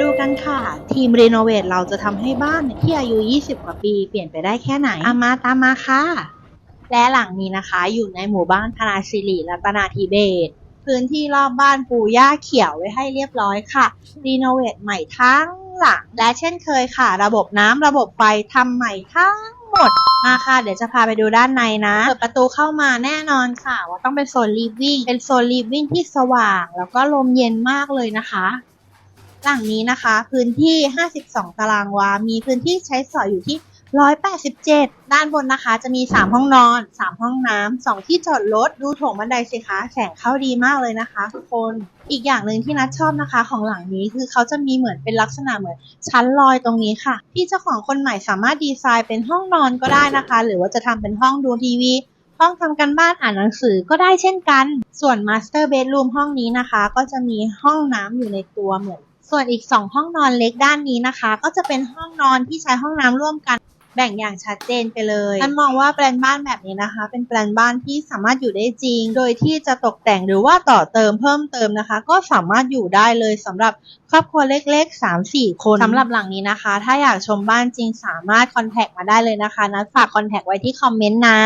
ดูกันค่ะ ทีมรีโนเวทเราจะทำให้บ้านที่อายุ 20 กว่าปีเปลี่ยนไปได้แค่ไหนอามาตามมาค่ะ และหลังนี้นะคะ อยู่ในหมู่บ้านธนาสิริรัตนาธิเบศพื้นที่รอบบ้านปูหญ้าเขียวไว้ให้เรียบร้อยค่ะ รีโนเวทใหม่ทั้งหลัง และเช่นเคยค่ะ ระบบน้ำระบบไฟทำใหม่ทั้งหมด มาค่ะ เดี๋ยวจะพาไปดูด้านในนะ เปิดประตูเข้ามาแน่นอนค่ะ ว่าต้องเป็นโซนลีฟวิ่ง เป็นโซนลีฟวิ่งที่สว่าง แล้วก็ลมเย็นมากเลยนะคะ หลังนี้นะคะ พื้นที่ 52 ตารางวา มีพื้นที่ใช้สอยอยู่ที่ 187 ด้านบนนะคะ จะมี 3 ห้องนอน 3 ห้องน้ำ 2 ที่จอดรถ ดูโถงบันไดสิคะ แสงเข้าดีมากเลยนะคะทุกคน อีกอย่างหนึ่งที่นัดชอบนะคะของหลังนี้คือเขาจะมีเหมือนเป็นลักษณะเหมือนชั้นลอยตรงนี้ค่ะ ที่เจ้าของคนใหม่สามารถดีไซน์เป็นห้องนอนก็ได้นะคะ หรือว่าจะทำเป็นห้องดูทีวีห้องทำกันบ้านอ่านหนังสือก็ได้เช่นกัน ส่วน Master Bedroom ห้องนี้นะคะ ก็จะมีห้องน้ำอยู่ในตัวเหมือน ส่วนอีก 2 ห้องนอนเล็กด้านนี้นะคะ ก็จะเป็นห้องนอนที่ใช้ห้องน้ำร่วมกันแบ่งอย่างชัดเจนไปเลยฉันมองว่าแปลนบ้านแบบนี้นะคะ เป็นแปลนบ้านที่สามารถอยู่ได้จริง โดยที่จะตกแต่งหรือว่าต่อเติมเพิ่มเติมนะคะ ก็สามารถอยู่ได้เลยสำหรับครอบครัวเล็กๆ 3-4 คนสำหรับหลังนี้นะคะ ถ้าอยากชมบ้านจริงสามารถคอนแทคมาได้เลยนะคะนัดฝากคอนแทคไว้ที่คอมเมนต์นะ